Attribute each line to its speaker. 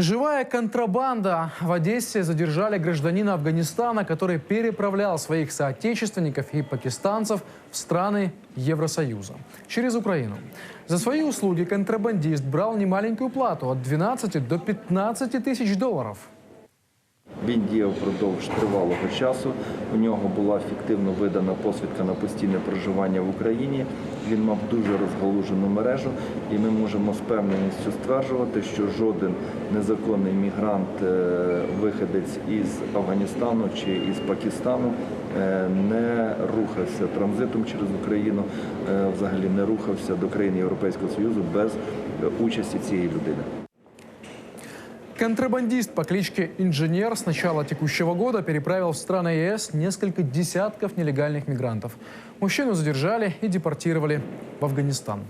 Speaker 1: Живая контрабанда. В Одессе задержали гражданина Афганистана, который переправлял своих соотечественников и пакистанцев в страны Евросоюза через Украину. За свои услуги контрабандист брал немаленькую плату от 12 до 15 тысяч долларов.
Speaker 2: Він діяв впродовж тривалого часу. У нього була фіктивно видана посвідка на постійне проживання в Україні. Він мав дуже розгалужену мережу, і ми можемо з певненістю стверджувати, що жоден незаконний мігрант, е, виходець із Афганістану чи із Пакистану, е, не рухався транзитом через Україну, е, взагалі не рухався до країн Європейського Союзу без участі цієї людини.
Speaker 1: Контрабандист по кличке Инженер с начала текущего года переправил в страны ЕС несколько десятков нелегальных мигрантов. Мужчину задержали и депортировали в Афганистан.